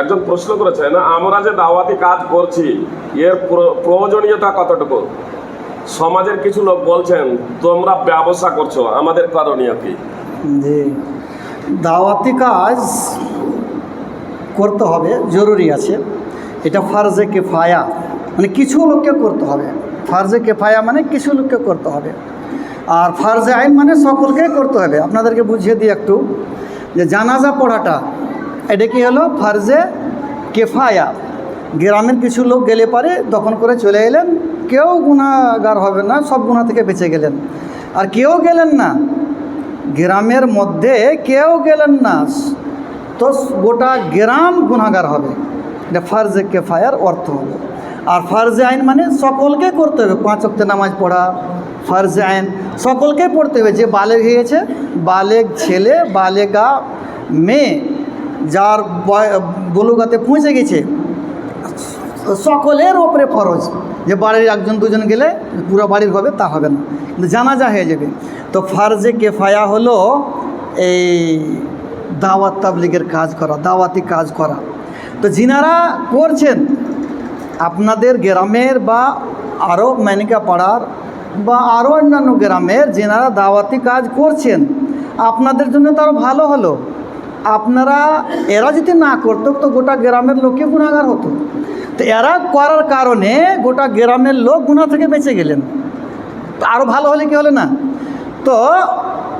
একজন প্রশ্ন করেছেন, আমরা যে দাওয়াতি কাজ করছি, এর প্রয়োজনীয়তা কতটুকু? সমাজের কিছু লোক বলছেন, তোমরা ব্যবসা করছ, আমাদের করণীয় কি? দাওয়াতি কাজ করতে হবে, জরুরি আছে। এটা ফার্জে কেফায়া। মানে কিছু লোককে করতে হবে। ফার্জে কেফায়া মানে কিছু লোককে করতে হবে। আর ফার্জে আইন মানে সকলকেই করতে হবে। আপনাদেরকে বুঝিয়ে দিই একটু, যে জানাজা পড়াটা এটা কি হলো? ফার্জে কেফায়া। গ্রামের কিছু লোক গেলে পারে, দখল করে চলে এলেন। কেউ গুণাগার হবে না, সব গুণা থেকে বেঁচে গেলেন। আর কেউ গেলেন না। গ্রামের মধ্যে কেউ গেলেন না। তো গোটা গ্রাম গুণাগার হবে। এটা ফার্জে কেফায়ার অর্থ হবে। আর ফার্জে আইন মানে সকলকে করতে হবে। পাঁচ অক্টে নামাজ পড়া, ফার্জে আইন। সকলকে পড়তে হবে। যে বালেগ হয়েছে, বালেগ ছেলে, বালেগা মেয়ে যার বলুগাতে পৌঁছে গেছে। সকলের ওপরে ফরজ যে বাড়ির একজন, দুজন গেলে পুরো বাড়ির হবে, তা হবে না। কিন্তু জানাজা হয়ে যাবে। তো ফার্জে কেফায়া হলো এই দাওয়াত তাবলিগের কাজ করা, দাওয়াতি কাজ করা। তো যিনারা করছেন, আপনাদের গ্রামের বা আরও মেনিকা পাড়ার বা আরও অন্যান্য গ্রামের, যেনারা দাওয়াতি কাজ করছেন, আপনাদের জন্য তো আরও ভালো হলো। আপনারা এরা যদি না করতো, তো গোটা গ্রামের লোকে গুণাগার হতো। তো এরা করার কারণে গোটা গ্রামের লোক গুণা থেকে বেঁচে গেলেন। তো আরও ভালো হলে কি হলে না? তো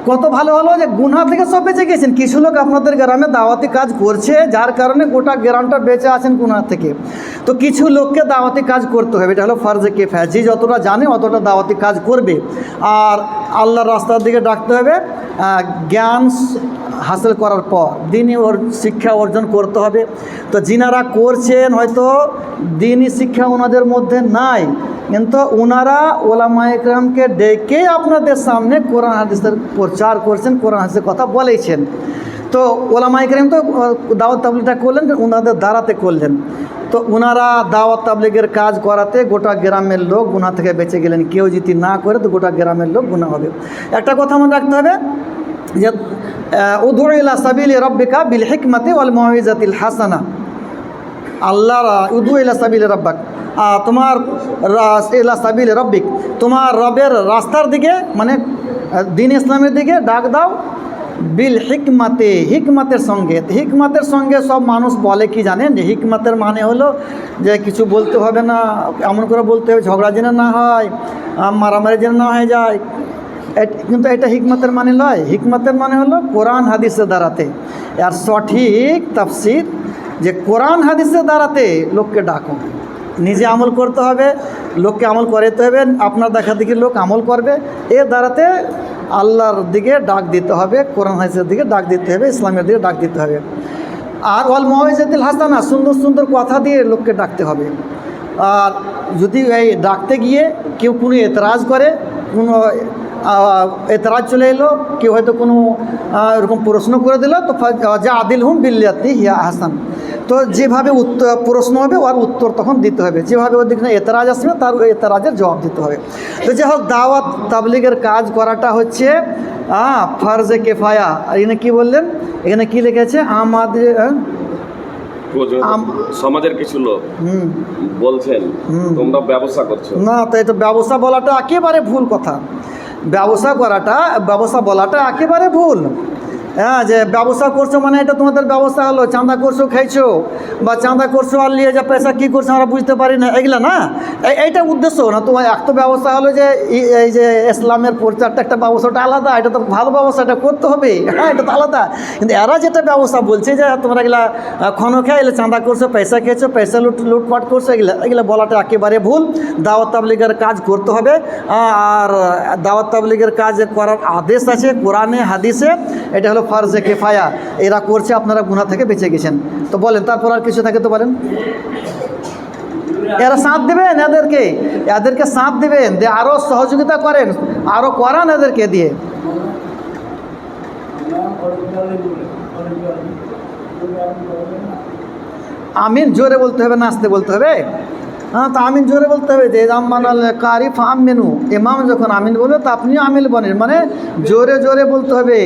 কত ভালো হলো যে গুনা থেকে সব বেঁচে গেছেন। কিছু লোক আপনাদের গ্রামে দাওয়াতি কাজ করছে, যার কারণে গোটা গ্রামটা বেঁচে আছেন গুনা থেকে। তো কিছু লোককে দাওয়াতি কাজ করতে হবে, এটা হলো ফার্জে কে যে যতটা জানে অতটা দাওয়াতি কাজ করবে। আর আল্লাহর রাস্তার দিকে ডাকতে হবে জ্ঞান হাসিল করার পর, দিনই ওর শিক্ষা অর্জন করতে হবে। তো যিনারা করছেন হয়তো দিনই শিক্ষা ওনাদের মধ্যে নাই, কিন্তু ওনারা ওলামা একরামকে ডেকে আপনাদের সামনে কোরআন হাদিসের প্রচার করছেন, কোরআন হাদিসের কথা বলেছেন। তো ওলামা একরাম তো দাওয়াত তাবলিগটা করলেন ওনাদের দ্বারাতে করলেন। তো ওনারা দাওয়াত তাবলিগের কাজ করাতে গোটা গ্রামের লোক গুণা থেকে বেঁচে গেলেন। কেউ যদি না করে, তো গোটা গ্রামের লোক গুণা হবে। একটা কথা মনে রাখতে হবে যে উদুর ইলা সাবিল রব্বিকা বিল হিকমতে ওয়াল মহিজাতিল হাসানা। আল্লাহ উদু ইলা সাবিল রব্বাক। তোমার ইলা সাবিল রব্বিক। তোমার রবের রাস্তার দিকে মানে দিন ইসলামের দিকে ডাক দাও। বিল হিকমাতে, হিকমাতের সঙ্গে। হিকমাতের সঙ্গে সব মানুষ বলে কি জানেন? যে হিকমাতের মানে হলো যে কিছু বলতে হবে না, এমন করে বলতে হবে, ঝগড়া যেন না হয় মারামারি যেন না হয়ে যায়। কিন্তু এটা হিকমতের মানে নয়। হিকমতের মানে হলো কোরআন হাদিসের দ্বারাতে। আর সঠিক তাফসির যে কোরআন হাদিসের দ্বারাতে লোককে ডাকো। নিজে আমল করতে হবে, লোককে আমল করাতে হবে, আপনার দেখা দেখি লোক আমল করবে, এ দ্বারাতে আল্লাহর দিকে ডাক দিতে হবে, কোরআন হাদিসের দিকে ডাক দিতে হবে, ইসলামের দিকে ডাক দিতে হবে। আর অল মহাজাতিল হাসানা, সুন্দর সুন্দর কথা দিয়ে লোককে ডাকতে হবে। আর যদি এই ডাকতে গিয়ে কেউ কোনো এতরাজ করে, কোনো এতরাজ চলে এলো কেউ হয়তো কোনো এরকম প্রশ্ন করে দিল তো যা আদিল হুম বিল্লাতি হিয়া হাসান। তো যেভাবে উত্তর প্রশ্ন হবে ওর উত্তর তখন দিতে হবে। যেভাবে ওর দিকে এতরাজ আসবে তার এতরাজের জবাব দিতে হবে। তো যাই হোক দাওয়াত তাবলিগের কাজ করাটা হচ্ছে হ্যাঁ ফার্জে কেফায়া। আর এখানে কী বললেন? এখানে কি লিখেছে আমাদের সমাজের কিছু লোক হুম। বলছেন। তোমরা ব্যবসা করছ। না তাই তো ব্যবসা বলাটা একেবারে ভুল কথা। ব্যবসা করাটা ব্যবসা বলাটা একেবারে ভুল। হ্যাঁ যে ব্যবসা করছ মানে এটা তোমাদের ব্যবসা হলো। চাঁদা করছ, খাইছো, বা চাঁদা করছ আর নিয়ে যা পয়সা কী করছ আমরা বুঝতে পারি না। এগুলা না? এই- এইটা উদ্দেশ্য না? তোমার এক তো ব্যবসা হলো যে এই- যে ইসলামের প্রচারটা একটা ব্যবসাটা আলাদা। এটা তো ভালো ব্যবসা, এটা করতে হবে। হ্যাঁ এটা তো আলাদা। কিন্তু এরা যেটা ব্যবসা বলছে যে তোমরা এগুলা ক্ষণ খেয়ে, এগুলো চাঁদা করছ পয়সা খেয়েছো পয়সা লুট, লুটপাট করছ, এগুলো এগুলো বলাটা একেবারে ভুল। দাওয়াত তাবলিগের কাজ করতে হবে। আর দাওয়াত তাবলিগের কাজ করার আদেশ আছে, কোরআনে, হাদিসে। এটা হলো ফার্জে কেফায়া, এরা করছে, আপনারা গুণা থেকে বেঁচে গেছেন। তো বলেন, তারপর আর কিছু থাকে তো বলেন। এরা সাঁত দেবেন এদেরকে এদেরকে সাঁত দেবেন, দিয়ে আরও সহযোগিতা করেন আরও করান এদেরকে দিয়ে। আমিন জোরে বলতে হবে, নাচতে বলতে হবে। হ্যাঁ তো আমিন জোরে বলতে হবে যে আম্মানাল কারিফ আমিনু ইমাম যখন আমিন বলবে, তো আপনিও আমিল বনেন। মানে জোরে জোরে বলতে হবে।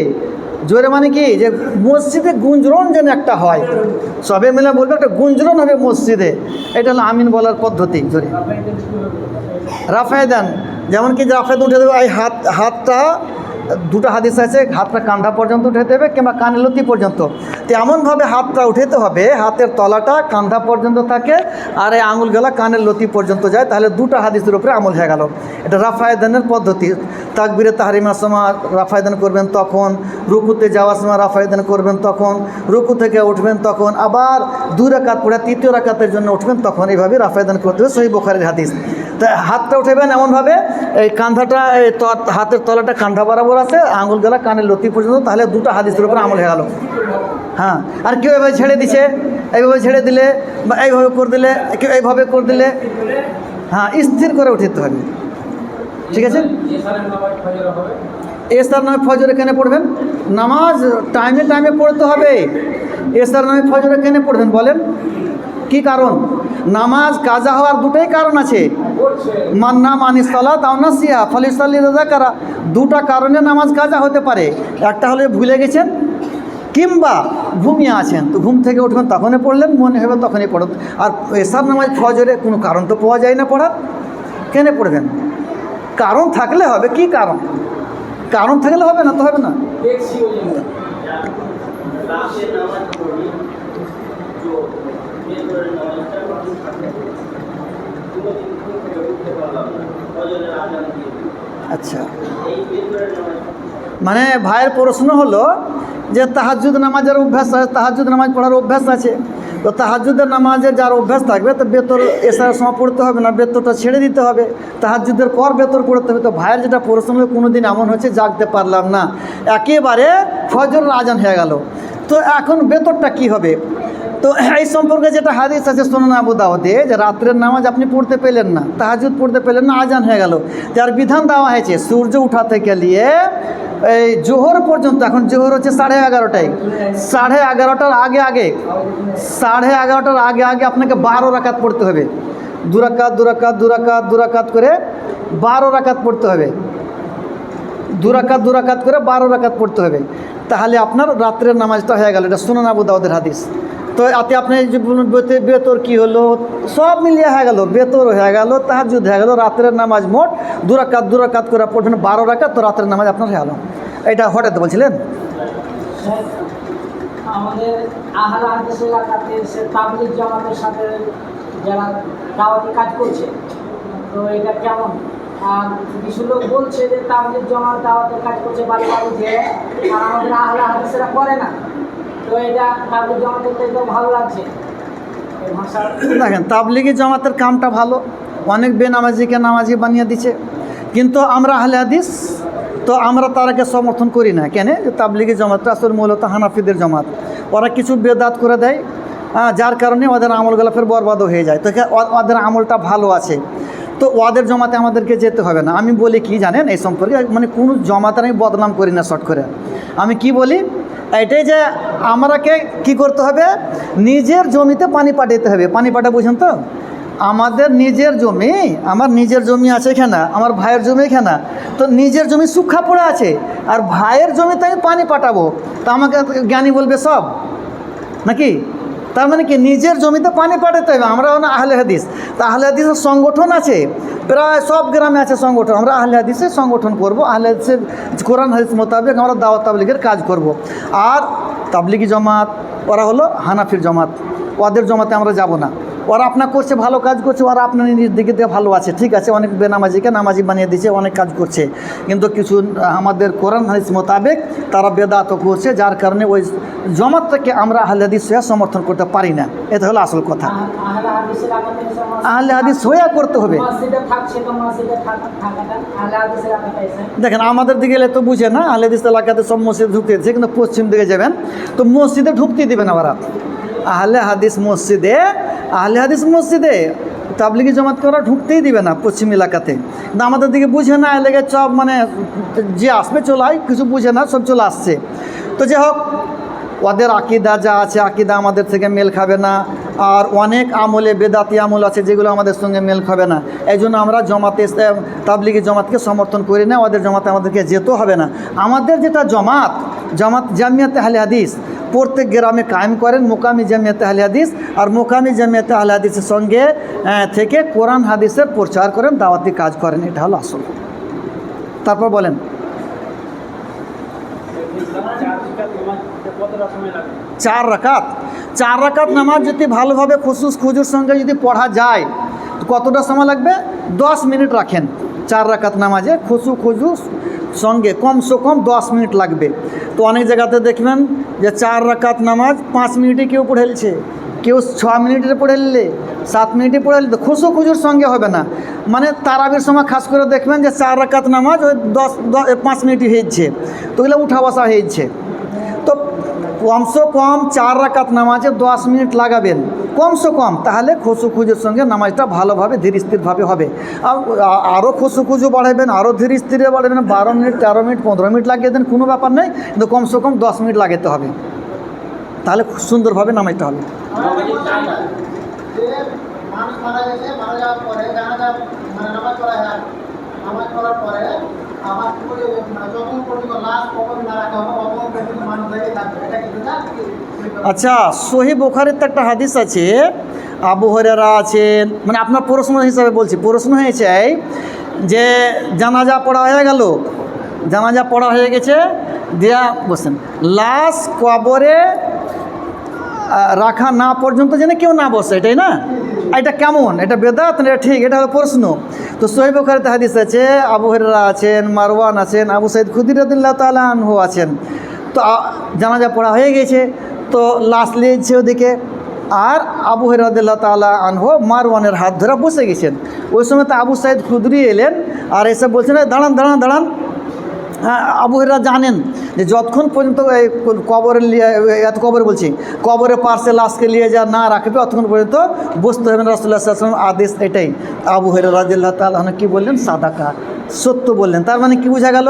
জোরে মানে কি? যে মসজিদে গুঞ্জরণ যেন একটা হয়। সবে মিলে বলবে একটা গুঞ্জরণ হবে মসজিদে। এটা হলো আমিন বলার পদ্ধতি, জোরে। রাফায় দেন, যেমন কি রাফায় উঠে দেবে, এই হাত হাতটা দুটো হাদিস আছে হাতটা কান্ধা পর্যন্ত উঠে দেবে কিংবা কানেলতি পর্যন্ত। তো এমনভাবে হাতটা উঠাতে হবে, হাতের তলাটা কান্ধা পর্যন্ত থাকে আর এই আঙুলগুলা কানের লতি পর্যন্ত যায়, তাহলে দুটো হাদিসের উপরে আমল হয়ে গেল। এটা রাফায়দানের পদ্ধতি। তাকবিরে তাহারিমার সময় রাফায়দান করবেন তখন, রুকুতে যাওয়ার সময় রাফায়দান করবেন তখন, রুকু থেকে উঠবেন তখন, আবার দুই রাকাত পড়ে তৃতীয় রাকাতের জন্য উঠবেন তখন, এইভাবে রাফায়দান করতে হবে সহি বোখারের হাদিস। তা হাতটা উঠেবেন এমনভাবে, এই কান্ধাটা, এই হাতের তলাটা কান্ধা বরাবর আছে আঙুলগুলা কানের লতি পর্যন্ত, তাহলে দুটো হাদিসের উপরে আমল হয়ে গেল। হ্যাঁ আর কেউ এভাবে ছেড়ে দিছে, এইভাবে ছেড়ে দিলে বা এইভাবে করে দিলে, কেউ এইভাবে করে দিলে হ্যাঁ স্থির করে উঠে উঠিতে হবে। ঠিক আছে? এসার নামে ফজর এখানে পড়বেন? নামাজ টাইমে টাইমে পড়তে হবে। এসার নামে ফজর এখানে পড়বেন, বলেন। কি কারণ? নামাজ, কাজা হওয়ার দুটোই কারণ আছে। মান্না মানিসলা তাওনাসিয়া ফলিসাল্লি দাদা কারা দুটা কারণে নামাজ কাজা হতে পারে। একটা হলে ভুলে গেছেন, কিংবা ঘুমিয়ে আছেন, তো ঘুম থেকে উঠবেন, তখনই পড়লেন, মনে হবে তখনই পড়েন আর এসার নামাজ ফজরে কোনো কারণ তো পাওয়া যায় না পড়ার। কেন পড়বেন? কারণ থাকলে হবে, কি কারণ? কারণ থাকলে হবে না, তো হবে না। আচ্ছা। মানে ভাইয়ের প্রশ্ন হলো যে তাহাজুদ নামাজের অভ্যাস আছে তাহাজুদ নামাজ পড়ার অভ্যাস আছে। তো তাহাজুদের নামাজের যার অভ্যাস থাকবে, তো বেতর এসার সময় পড়তে হবে না, বেতরটা ছেড়ে দিতে হবে। তাহাজুদের পর বেতর পড়তে হবে। তো ভাইয়ের যেটা প্রশ্ন কোনো দিন এমন হচ্ছে জাগতে পারলাম না। একেবারে ফজর আজান হয়ে গেল। তো এখন বেতরটা কি হবে? তো এই সম্পর্কে যেটা হাদিস আছে সোনান আবু দাওয়াতে যে রাত্রের নামাজ আপনি পড়তে পেলেন না তাহাজুদ পড়তে পেলেন না, আজান হয়ে গেল। যার বিধান দেওয়া হয়েছে, সূর্য উঠা থেকে নিয়ে এই জোহর পর্যন্ত, এখন জোহর হচ্ছে সাড়ে এগারোটায়। সাড়ে এগারোটার আগে আগে, সাড়ে এগারোটার আগে আগে আপনাকে বারো রাকাত পড়তে হবে। দুরাকাত দুরাকাত দুরাকাত দুরাকাত করে বারো রাকাত পড়তে হবে। দুরাকাত দুরাকাত করে বারো রাকাত পড়তে হবে। তাহলে আপনার রাত্রের নামাজটা হয়ে গেল। এটা সুনান আবু দাউদের হাদিস। তো এতে আপনি বেতর কি হলো? সব মিলিয়ে হয়ে গেল, বেতর হয়ে গেল তাহাজুদ হয়ে গেল রাত্রের নামাজ মোট দুরাকাত দুরাকাত করে পড়বেন, বারো রাকাত, তো রাতের নামাজ আপনার হয়ে গেল। এটা হঠাৎ বলছিলেন? আমাদের আহার হাদিস এলাকাতে সে তাবলিগ জামাতের সাথে যারা দাওয়াতি কাজ করছে, তো এটা কেমন? আর কিছু লোক বলছে যে তাবলিগ জামাত দাওয়াতের কাজ করছে বাড়ি বাড়ি যে আর আমাদের আহলা হাদিসেরা করে না। দেখেন তাবলিগি জামাতের কামটা ভালো। অনেক বেনামাজিকে নামাজি বানিয়ে দিচ্ছে কিন্তু আমরা আহলে হাদিস তো আমরা তারাকে সমর্থন করি না। কেন? তাবলিগি জামাতটা আসলে মূলত হানাফিদের জামাত। ওরা কিছু বেদাত করে দেয় হ্যাঁ, যার কারণে ওদের আমলগুলো ফের বরবাদও হয়ে যায়। তো ওদের আমলটা ভালো আছে। তো ওদের জমাতে আমাদেরকে যেতে হবে না। আমি বলি কি জানেন এই সম্পর্কে মানে কোনো জমাতে আমি বদনাম করি না শর্ট করে। আমি কি বলি? এটাই যে আমরাকে কি করতে হবে? নিজের জমিতে পানি পাঠাতে হবে। পানি পাঠা বুঝেন তো? আমাদের নিজের জমি, আমার নিজের জমি আছে এখানে, আমার ভাইয়ের জমি এখানে, তো নিজের জমি শুক্ষা পড়ে আছে, আর ভাইয়ের জমিতে আমি পানি পাঠাবো। তা আমাকে জ্ঞানী বলবে সব? নাকি? তার মানে কি? নিজের জমিতে পানি পাঠাতে হবে। আমরা না আহলে হাদিস। তা আহলে হাদিসের সংগঠন আছে? প্রায় সব গ্রামে আছে সংগঠন। আমরা আহলে হাদিসের সংগঠন করব। আহলে হাদিসের কোরআন হাদিস মোতাবেক আমরা দাওয়াত তাবলিগের কাজ করব। আর তাবলিগি জমাত, ওরা হলো হানাফির জমাত। ওদের জমাতে আমরা যাব না। ওরা আপনার করছে ভালো কাজ করছে, ওরা আপনার নিজের দিকে দিয়ে ভালো আছে। ঠিক আছে, অনেক বেনামাজিকে নামাজি বানিয়ে দিয়েছে, অনেক কাজ করছে। কিন্তু কিছু আমাদের কোরআন হাদিস মোতাবেক তারা বেদাত করছে, যার কারণে ওই জমাতটাকে আমরা আহলে হাদিস হয়ে সমর্থন করতে পারি না। এটা হলো আসল কথা। আহলা হাদিস হয়ে করতে হবে। দেখেন, আমাদের দিকে এলে তো বুঝে না, আহলে হাদিস এলাকাতে সব মসজিদে ঢুকতে দিচ্ছে কিন্তু পশ্চিম দিকে যাবেন, তো মসজিদে ঢুকতে দিবে না ওরা। আহলে হাদিস মসজিদে, আহলে হাদিস মসজিদে তাবলিগি জমাত করা ঢুকতেই দিবে না পশ্চিম এলাকাতে। কিন্তু আমাদের দিকে বুঝে না, এলাকায় সব মানে যে আসবে চলে আয়, কিছু বুঝে না, সব চলে আসছে। তো যাই হোক ওদের আকিদা যা আছে, আকিদা আমাদের থেকে মেল খাবে না। আর অনেক আমলে বেদাতি আমল আছে যেগুলো আমাদের সঙ্গে মেল খাবে না। এই জন্য আমরা জমাতে তাবলিগি জমাতকে সমর্থন করি না, ওদের জমাতে আমাদেরকে যেতেও হবে না। আমাদের যেটা জমাত, জামাত জামিয়াতে আহলে হাদিস, প্রত্যেক গ্রামে কায়েম করেন মোকামি জামিয়াতে আহলে হাদিস, আর মোকামি জামিয়াতে আহলে হাদিসের সঙ্গে থেকে কোরআন হাদিসের প্রচার করেন, দাওয়াতি কাজ করেন, এটা হলো আসল। তারপর বলেন চার রাকাত। চার রাকাত নামাজ যদি ভালোভাবে খুশুস খুজুর সঙ্গে যদি পড়া যায় কতটা সময় লাগবে? দশ মিনিট রাখেন চার রাকাত নামাজে খুশু খুজু সঙ্গে কমসে কম দশ মিনিট লাগবে। তো অনেক জায়গাতে দেখবেন যে চার রাকাত নামাজ পাঁচ মিনিটে কেউ পড়েলছে কেউ ছ মিনিটে পড়ে নিলে সাত মিনিটে পড়ে নিলে খুশু খুজুর সঙ্গে হবে না। মানে তারাবির সময় খাস করে দেখবেন যে চার রাকাত নামাজ ওই দশ পাঁচ মিনিটই হয়েছে। তো ওগুলো উঠা বসা হয়েছে। কমসে কম চার রাকাত নামাজে দশ মিনিট লাগাবেন। কমসে কম, তাহলে খুজুর সঙ্গে নামাজটা ভালোভাবে ধীর স্থিরভাবে হবে। আর আরও খুজু বাড়াবেন আরও ধীর স্থিরে বাড়াবেন, বারো মিনিট, তেরো মিনিট, পনেরো মিনিট লাগিয়ে দেন, কোনো ব্যাপার নেই, কিন্তু কমসে কম দশ মিনিট লাগাতে হবে। তাহলে খুব সুন্দরভাবে নামাজটা হবে। মারা যাওয়ার পরে মানে নামাজ পড়া হয় নামাজ পড়ার পরে আবার কি করে মানে যখন পর্যন্ত লাশ কখন না রাখা হবে তখন পর্যন্ত মানুষ বেঁচে থাকবে, এটা কিন্তু না আচ্ছা সহি বোখারির তো একটা হাদিস আছে, আবু হরেরা আছেন মানে আপনার প্রশ্ন হিসাবে বলছি, প্রশ্ন হয়েছে যে জানাজা পড়া হয়ে গেল, জানাজা পড়া হয়ে গেছে, দেয়া বসেন লাশ কবরে রাখা না পর্যন্ত যেন কেউ না বসে, এটাই না? এটা কেমন? এটা বেদাত না এটা ঠিক? এটা হলো প্রশ্ন। তো সোহেব বখারিতে হাদিস আছে, আবু হরেরা আছেন, মারওয়ান আছেন, আবু সাইদ খুদিরদুল্লাহ তালা আনহু আছেন। তো জানাজা পড়া হয়ে গেছে। তো লাশ লিয়েছে ওদিকে। আর আবু হেরাদুল্লাহ তালা আনহো মারওয়ানের হাত ধরে বসে গেছেন। ওই সময় তো আবু সাইদ খুদরি এলেন আর এসে বলছেন দাঁড়ান দাঁড়ান দাঁড়ান। হ্যাঁ আবু হেরা জানেন যে যতক্ষণ পর্যন্ত এই কবরে এত কবরে বলছি, কবরে পার্সে লাশকে নিয়ে যা না রাখবে, অতক্ষণ পর্যন্ত বসতে হবে না রসুল্লাহ সাল্লাম আদেশ এটাই। আবু হেরা রাজিল্লাহ তালন কী বললেন? সাদাকা। সত্য বললেন। তার মানে কি বোঝা গেল?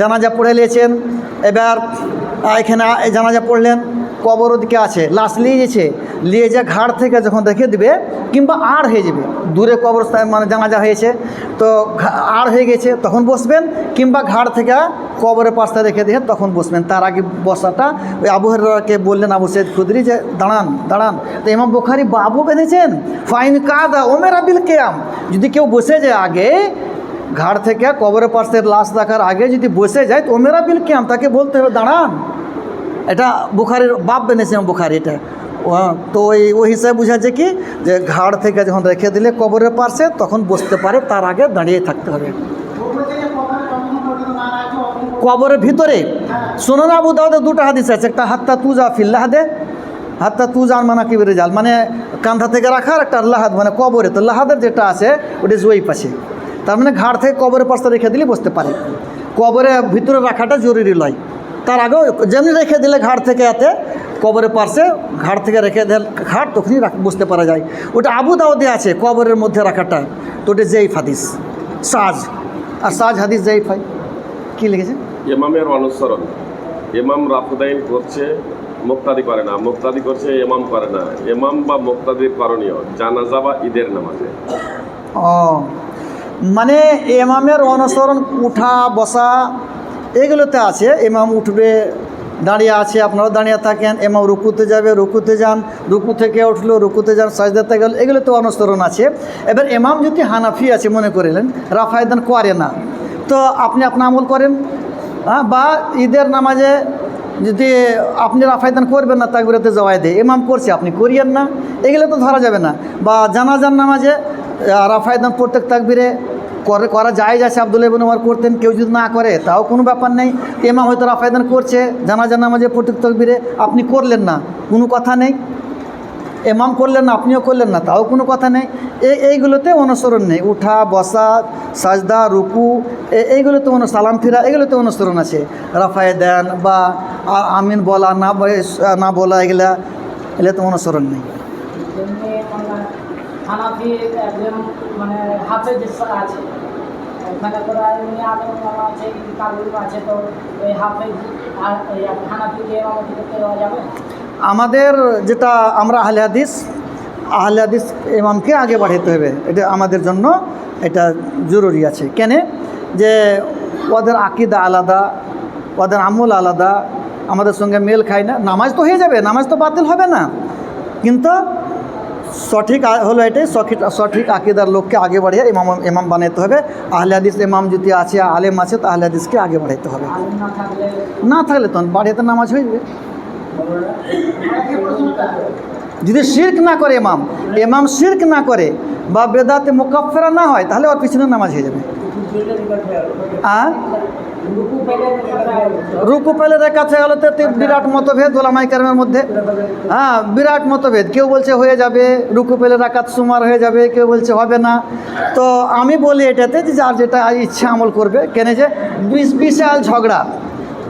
জানাজা পড়ে নিয়েছেন, এবার এখানে জানাজা পড়লেন, কবর ওদিকে আছে, লাশ নিয়ে গেছে নিয়ে যা ঘাট থেকে যখন রেখে দিবে কিংবা আড় হয়ে যাবে। দূরে কবরস্থান মানে জানাজা হয়েছে, তো আড় হয়ে গেছে, তখন বসবেন, কিংবা ঘাড় থেকে কবরের পাশটা রেখে দিয়ে তখন বসবেন। তার আগে বসাটা, ওই আবহাওয়াকে বললেন আবু সৈয়দ খুদরি যে, দাঁড়ান দাঁড়ান। তো ইমাম বুখারি, বাবু বেঁধেছেন? ফাইন কাদা ওমের আবিল কেয়াম। যদি কেউ বসে যায় আগে, ঘাড় থেকে কবরের পাশের লাশ দেখার আগে যদি বসে যায়, তো ওমেরা বিল কেয়াম, তাকে বলতে হবে, দাঁড়ান। এটা বুখারির, বাপ বেঁধেছে বুখারি এটা। তো ওই ওই হিসাবে বোঝাচ্ছে কি, যে ঘাড় থেকে যখন রেখে দিলে কবরের পাশে তখন বসতে পারে, তার আগে দাঁড়িয়ে থাকতে হবে। কবরের ভিতরে না আবু দাউদে দুটো হাদিস আছে, একটা হাত্তা তুজা ফিল্লাহ দে, হাত্তা তুজান মানা কি বেড়ে জাল মানে কান্ধা থেকে রাখার একটা লাহাদ মানে কবরে, তো লাহাদের যেটা আছে, ওটা জয়ী পাশে। তার মানে ঘাড় থেকে কবরের পাশে রেখে দিলে বসতে পারে। কবরে ভিতরে রাখাটা জরুরি নয় তার আগেও, যেমনি রেখে দিলে ঘাড় থেকে এতে কবরের পাশে ঘাট থেকে রেখে দিলে ঘাট তখনই রাখ- বুঝতে পারা যায়। ওটা আবু দাউদে আছে কবরের মধ্যে রাখাটা। তো ওটা জেইফ হাদিস। সাজ। আর সাজ হাদিস জেইফ হয়। কী লিখেছে? ইমামের অনুসরণ। ইমাম রাফুদাইন করছে মুক্তাদি করে না। মুক্তাদি করছে ইমাম করে না। ইমাম বা মুক্তাদির করণীয়। জানাজা বা ঈদের নামাজে। ও। মানে এমামের অনুসরণ উঠা বসা এগুলোতে আছে। এমাম উঠবে দাঁড়িয়ে আছে আপনারা দাঁড়িয়ে থাকেন। এমাম রুকুতে যাবে, রুকুতে যান, রুকু থেকে উঠল, রুকুতে যান সাজদাতে গেল, এগুলো তো অনুসরণ আছে। এবার এমাম যদি হানাফি আছে মনে করিলেন রাফায়দান করে না। তো আপনি আপনার আমল করেন হ্যাঁ বা ঈদের নামাজে যদি আপনি রাফায়দান করবেন না, তাকবিরাতে জবাই দেয়। এমাম করছে, আপনি করিয়েন না। এগুলো তো ধরা যাবে না। বা জানাজান নামাজে রাফায়দান প্রত্যেক তাকবিরে করে, করা যায় যাচ্ছে আবদুল্লাহ ইবনে ওমর করতেন, কেউ যদি না করে, তাও কোনো ব্যাপার নেই। এমাম হয়তো রাফায়দান করছে জানাজান নামাজে প্রত্যেক তকবিরে আপনি করলেন না, কোনো কথা নেই। এমাম করলেন না, আপনিও করলেন না, তাও কোনো কথা নেই। এই এইগুলোতে অনুসরণ নেই, উঠা, বসা, সাজদা, রুকু এইগুলোতে অনু সালাম ফিরা, এগুলোতে অনুসরণ আছে। রাফায় দেন বা আমিন বলা, না না বলা, এগুলা, এগুলোতে অনুসরণ নেই। হানাফি একজন মানে আছে। এমনি আছে কাবুল আছে তো ওই আর হানাফিকে করতে দেওয়া যাবে? আমাদের যেটা আমরা আহলে হাদিস আহলে হাদিস ইমামকে আগে বাড়াতে হবে। এটা আমাদের জন্য এটা জরুরি আছে। কেন? যে ওদের আকিদা আলাদা, ওদের আমল আলাদা, আমাদের সঙ্গে মেল খায় না। নামাজ তো হয়ে যাবে, নামাজ তো বাতিল হবে না। কিন্তু সঠিক হলো এটাই সঠিক সঠিক আকিদার লোককে আগে বাড়িয়ে ইমাম ইমাম বানাইতে হবে। আহলে হাদিস ইমাম যদি আছে, আলেম আছে, তো আহলে হাদিসকে আগে বাড়াইতে হবে। না থাকলে তখন বাড়িতে নামাজ হয়ে যাবে। যদি শির্ক না করে এমাম এমাম শির্ক না করে বা বেদাতে মোকাফেরা না হয়, তাহলে ওর পিছনে নামাজ হয়ে যাবে। রুকু পেলে রুকু পেলে রেখা হয়ে গেল তো বিরাট মতভেদ ওলামাই কারমের মধ্যে। হ্যাঁ বিরাট মতভেদ। কেউ বলছে হয়ে যাবে, রুকু পেলে রাকাত সুমার হয়ে যাবে, কেউ বলছে হবে না। তো আমি বলি এটাতে যে যার যেটা ইচ্ছা আমল করবে, কেন যে বিশ- বিশাল ঝগড়া।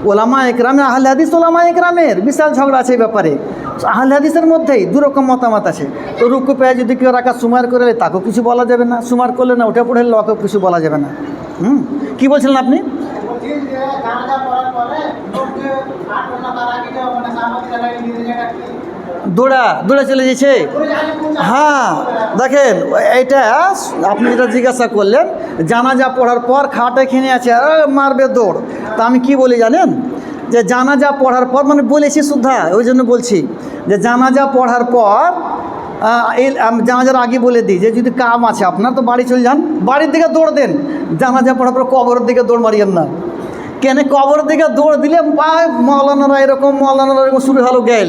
ওলামা একরামে আহলে হাদিস ওলামা একরামের বিশাল ঝগড়া আছে এই ব্যাপারে। আহলে হাদিসের মধ্যেই দুরকম মতামত আছে। তো রুকু পেয়ে যদি কেউ রাখা সুমার করে তাকেও কিছু বলা যাবে না। সুমার করলে না উঠে পড়ে ওকেও কিছু বলা যাবে না। হুম? কী বলছিলেন আপনি? দৌড়া দৌড়ে চলে কোন হ্যাঁ দেখেন এইটা আপনি যেটা জিজ্ঞাসা করলেন জানাজা পড়ার পর খাটে খেনে আছে "আ, মারবে দৌড়। তা আমি কি বলি জানেন? যে জানাজা পড়ার পর মানে বলেছি সুদ্ধা, ওই জন্য বলছি যে জানাজা পড়ার পর এই জানাজার আগে বলে দিই যে যদি কাম আছে আপনার, তো বাড়ি চলে যান। বাড়ির দিকে দৌড় দেন। জানাজা পড়ার পর কবরের দিকে দৌড় মারিয়েন না। কেন কবরের দিকে দৌড় দিলে মৌলানারা এরকম মৌলানারা এরকম শুরু হলো গেল।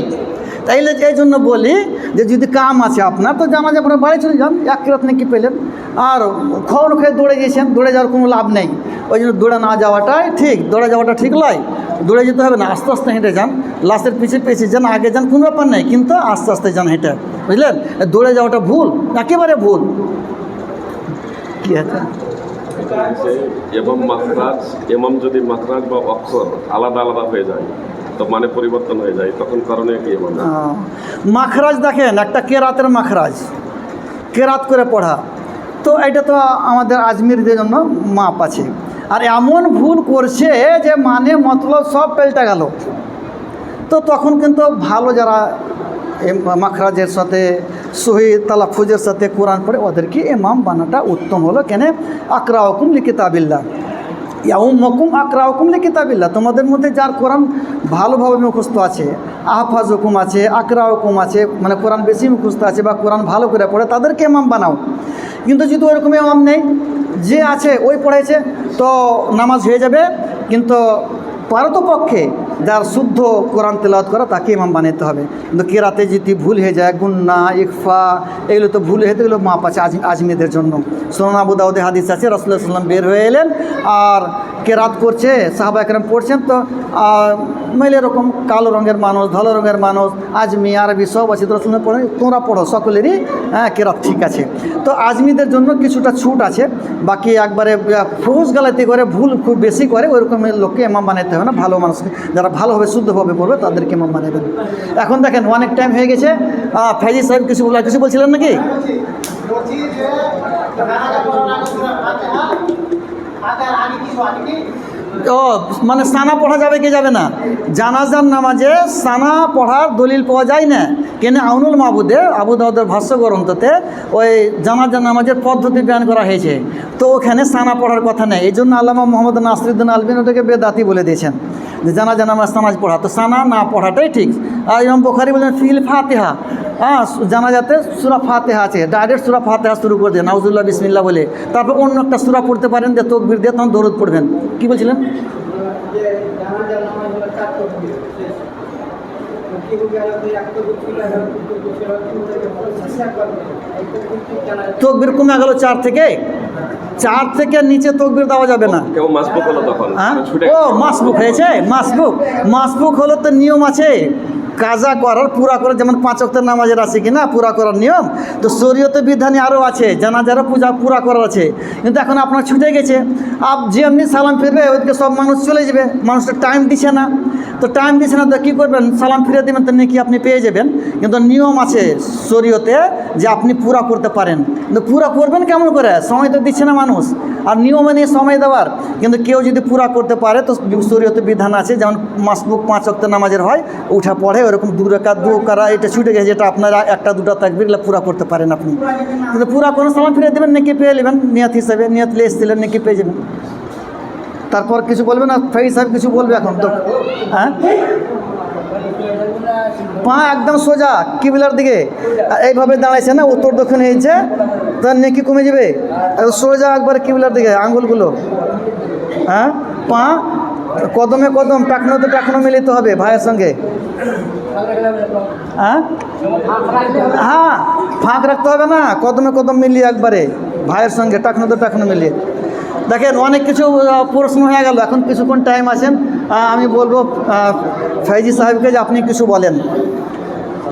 তাইলে এই জন্য বলি যে যদি কাম আছে আপনার, তো জানা যাবে বাড়ি চলে যান। এক রাত নাকি পেলেন। আর খবর খেয়ে দৌড়ে গেছেন দৌড়ে যাওয়ার কোনো লাভ নেই। ওই জন্য দৌড়ে না যাওয়াটাই ঠিক, দৌড়ে যাওয়াটা ঠিক নয়। দৌড়ে যেতে হবে না আস্তে আস্তে হেঁটে যান। লাস্টের পিছিয়ে পিছিয়ে যান আগে যান কোনো ব্যাপার নেই কিন্তু আস্তে আস্তে যান হেঁটে। বুঝলেন? দৌড়ে যাওয়াটা ভুল একেবারে ভুল। কী আছে? এবং মাখরাজ এমাম যদি মাখরাজ বা অক্ষর আলাদা আলাদা হয়ে যায় তো মানে পরিবর্তন হয়ে যায় তখন কারণে কি এমাম মাখরাজ দেখেন একটা কেরাতের মাখরাজ। কেরাত করে পড়া। তো এটা তো আমাদের আজমিরদের জন্য মাপ আছে। আর এমন ভুল করছে যে মানে মতলব সব পেল্টে গেল। তো তখন কিন্তু ভালো যারা মাখরাজের সাথে সহি তালাফুজের সাথে কোরআন পড়ে, ওদেরকে এমাম বানাটা উত্তম হলো কেন? আকরা হুকুম লিখিতাবিল্লা ইয়াউম হকুম আকরা হুকুম লিখিতাবিল্লা তোমাদের মধ্যে যার কোরআন ভালোভাবে মুখস্থ আছে আহফাজ হুকুম আছে আকরা হুকুম আছে মানে কোরআন বেশি মুখস্থ আছে বা কোরআন ভালো করে পড়ে, তাদেরকে এমাম বানাও। কিন্তু যদি ওইরকম এমাম নেই, যে আছে, ওই পড়েছে তো নামাজ হয়ে যাবে, কিন্তু পারতপক্ষে যার শুদ্ধ কোরআন তেলাওয়াত করা তাকে ইমাম বানাতে হবে। কিন্তু কেরাতে যদি ভুল হয়ে যায়, গুন্না ইকফা এগুলো তো ভুল হয়ে এগুলো মাপ আছে আজ আজমিদের জন্য। সোনান আবু দাউদে হাদিস আছে রসুল্লাহ সাল্লাম বের হয়ে এলেন আর কেরাত করছে, সাহাবা একরাম পড়ছেন তো মেলে এরকম কালো রঙের মানুষ ভালো রঙের মানুষ, আজমি, আরবি সব আছে, তো রসুল্লাহ পড়ে, তোমরা পড়ো, সকলেরই হ্যাঁ কেরাত ঠিক আছে। তো আজমিদের জন্য কিছুটা ছুট আছে, বাকি একবারে ফৌজ গালাতি করে, ভুল খুব বেশি করে ওইরকম লোককে এমাম বানাতে হবে না, ভালো মানুষকে। যারা ভালোভাবে, শুদ্ধভাবে পড়বে, তাদেরকে এমাম বানাবেন। এখন দেখেন, অনেক টাইম হয়ে গেছে। ফেজি সাহেব কিছু বলা কিছু বলছিলেন নাকি? ও মানে সানা পড়া যাবে কি যাবে না? জানাজার নামাজে সানা পড়ার দলিল পাওয়া যায় না। কেন আউনুল মাহবুদে আবু দাউদের ভাষ্য গ্রন্থতে ওই জানাজার নামাজের পদ্ধতি বয়ান করা হয়েছে। তো ওখানে সানা পড়ার কথা নেই। এই জন্য আল্লামা মোহাম্মদ নাসরুদ্দিন আলবিন ওটাকে বেদাতি বলে দিয়েছেন। যে জানা জানা মাস নামাজ পড়া, তো সানা না পড়াটাই ঠিক। আর ইমাম বোখারি বলছেন ফিল ফাতেহা। হ্যাঁ জানা যাতে সুরা ফাতেহা আছে, ডাইরেক্ট সুরা ফাতেহা শুরু করে দেন নাউজুল্লাহ বিসমিল্লা বলে। তারপর অন্য একটা সুরা পড়তে পারেন, যে তকবির দিয়ে তখন দৌড় পড়বেন। কী বলছিলেন যে জানাজার নামাজ হলো চার তকবীর কমে গেল চার থেকে? চার থেকে নিচে তকবির দেওয়া যাবে না। হ্যাঁ? ও মাসবুক হয়েছে? মাসবুক। মাসবুক হলো তো নিয়ম আছে। কাজা করার, পুরা করার, যেমন পাঁচ অক্টের নামাজের আছে কি না, পুরা করার নিয়ম, তো শরীয়তে বিধানে আরও আছে জানা জানাজারও পূজা পুরা করার আছে। কিন্তু এখন আপনার ছুটে গেছে, আপ যে এমনি সালাম ফিরবে, ওইদিকে সব মানুষ চলে যাবে মানুষটা টাইম দিছে না। তো টাইম দিছে না, তো কী করবেন? সালাম ফিরে দেবেন, তো নাকি আপনি পেয়ে যাবেন। কিন্তু নিয়ম আছে শরীয়তে যে আপনি পুরা করতে পারেন। কিন্তু পুরা করবেন কেমন করে? সময় তো দিচ্ছে না মানুষ। আর নিয়মে নিয়ে সময় দেওয়ার। কিন্তু কেউ যদি পুরা করতে পারে, তো শরীয়তে বিধান আছে, যেমন মাসবুক পাঁচ অক্ত নামাজের হয়, উঠা পড়ে ওরকম দু রেখা দু কারা এটা ছুটে গেছে, যেটা আপনারা একটা, দুটা থাকবে এগুলো পুরা করতে পারেন আপনি। কিন্তু পুরা কোনো সময় ফিরে দেবেন, নাকি পেয়ে নেবেন, নিয়ত হিসাবে, নিয়াত লেস দিলেন নাকি পেয়ে যাবেন। তারপর কিছু বলবে না ফেই সাহেব কিছু বলবে এখন, তো? হ্যাঁ? পা একদম সোজা, কিবিলার দিকে। এইভাবে দাঁড়াইছে না, উত্তর দক্ষিণ হয়েছে, তার নেকি কমে যাবে। সোজা একবার কিবিলার দিকে, আঙ্গুলগুলো। হ্যাঁ? পা কদমে কদম টাকনো তো টাকনো মিলিতে হবে ভাইয়ের সঙ্গে। হ্যাঁ? হ্যাঁ ফাঁক রাখতে হবে না, কদমে কদম মিলিয়ে একবারে ভাইয়ের সঙ্গে টাকনো তো টাকনো মিলিয়ে। দেখেন, অনেক কিছু প্রশ্ন হয়ে গেল, এখন কিছুক্ষণ টাইম আছেন আমি বলব ফাইজি সাহেবকে যে আপনি কিছু বলেন।